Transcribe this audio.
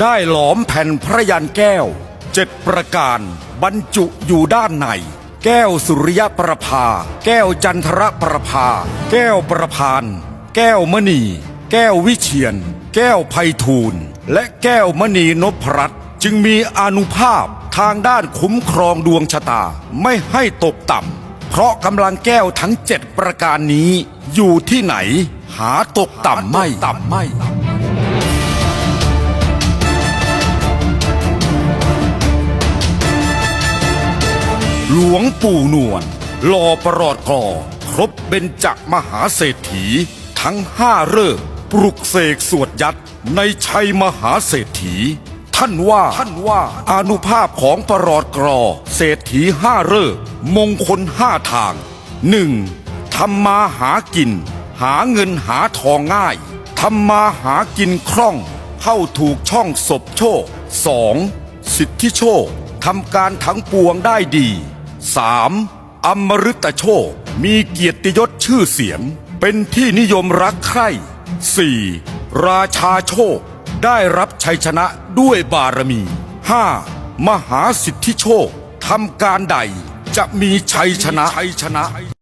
ได้หลอมแผ่นพระยันแก้วเจ็ดประการ บรรจุอยู่ด้านใน แก้วสุริยประภา แก้วจันทรประภา แก้วประพาน แก้วมณี แก้ววิเชียน แก้วไพฑูรย์และแก้วมณีนพรัตน์จึงมีอนุภาพทางด้านคุ้มครองดวงชะตาไม่ให้ตกต่ำ เพราะกำลังแก้วทั้งเจ็ดประการนี้ อยู่ที่ไหน หาตกต่ำไม่ต่ำไม่ หลวงปู่นวลหล่อประหลอดกอครบเบญจมหาเศรษฐี ทั้งห้าเริกษ์ปลุกเสกสวดยัดในชัยมหาเศรษฐี ท่านว่าท่านว่าอานุภาพของประหลอดกรอเศรษฐีห้าเริกษ์มงคลห้าทางหนึ่งทำมาหากิน หาเงินหาทองง่ายทำมาหากินคล่อง เข้าถูกช่องศพโชคสองสิทธิโชคทำการทั้งปวงได้ดี 3. อมฤตโชค มีเกียรติยศชื่อเสียง เป็นที่นิยมรักใคร่ 4. ราชาโชค ได้รับชัยชนะด้วยบารมี 5. มหาสิทธิโชคทำการใดจะมีชัยชนะชัยชนะ